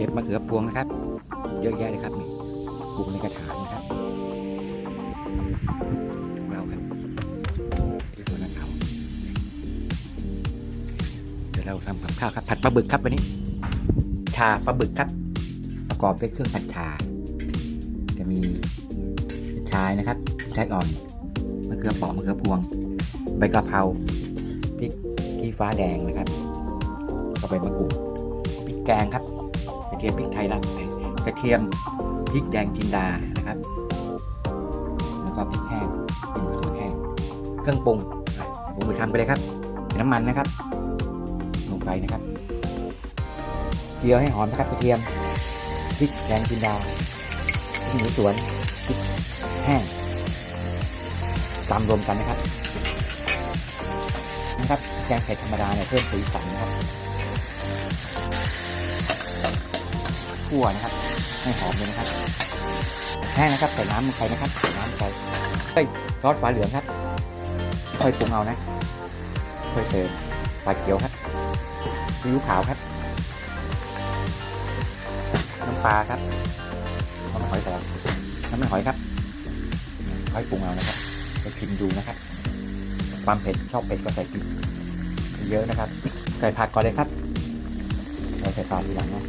ก็บมะเขือพวงนะครับ เยอะแยะเลยครับนี่ปลูกในกระถางนะครับเราครับที่สวนักเขาเดี๋ยวเราทำกับข้าวครับ ผัดปลาบึกครับวันนี้ ชาปลาบึกครับ ประกอบด้วยเครื่องผัดชา จะมีชายนะครับชายอ่อนมะเขือเปราะมะเขือพวง ใบกะเพราพริกขี้ฟ้าแดงนะครับก็ใบมะกรูดพริกแกงครับ เทียมพริกไทยละกระเทียมพริกแดงจินดานะครับแล้วก็พริกแห้งพริกสวนแห้งเครื่องปรุงอะลงมือทำไปเลยครับน้ำมันนะครับ ลงไปนะครับเจียวให้หอมนะครับกระเทียมพริกแดงจินดาพริกหมูสวนพริกแห้งตำรวมกันนะครับนะครับแกงเผ็ดธรรมดาเนี่ยเพิ่มสีสันนะครับ คั่วนะครับ ให้หอมเลยนะครับแห้งนะครับใส่น้ำลงไปนะครับใส่น้ำไปเฮ้ยซอสฟ้าเหลืองครับค่อยปรุงเอานะค่อยเติมปลาเขียวครับซีอิ๊วขาวครับน้ำปลาครับน้ำมันหอยแดงน้ำมันหอยครับค่อยปรุงเอานะครับไปชิมดูนะครับ ความเผ็ดชอบเผ็ดก็ใส่พริกเยอะนะครับใส่ผักก่อนเลยครับเราใส่ปลาทีหลังนะ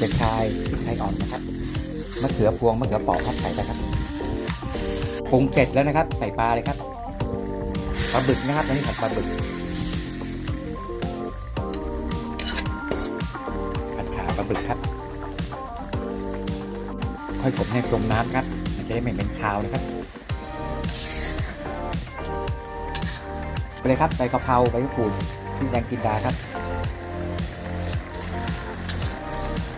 เจ็ดชายพริกไทยอ่อนนะครับมะเขือพวงมะเขือเปอกครับใส่ไปครับปรุงเสร็จแล้วนะครับ ใส่ปลาเลยครับปลาบึกนะครับอันนี้ผัดปลาบึกผัดขาปลาบึกครับ ค่อยกดให้จมน้ำครับ มันจะได้ไม่เป็นคาวนะครับไปเลยครับใบกะเพราใบมะกรูดพริกแดงกินดาครับ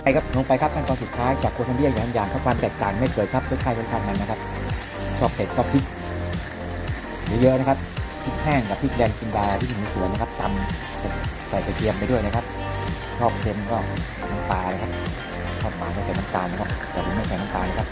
ไปครับลงไปครับขั้นตอนสุดท้ายจากโคทัมเบียอย่างอย่างครับความแตกต่างไม่เกิดครับรสชาติรสชาติมันนะครับชอบเผ็ดชอบพริกเยอะๆนะครับพริกแห้งกับพริกแดงกินดาที่ถึงสวนนะครับตำใส่กระเทียมไปด้วยนะครับ ชอบเค็มก็น้ำปลานะครับชอบหวานก็ใส่น้ำตาลนะครับแต่ผมไม่ใส่น้ำตาลนะครับ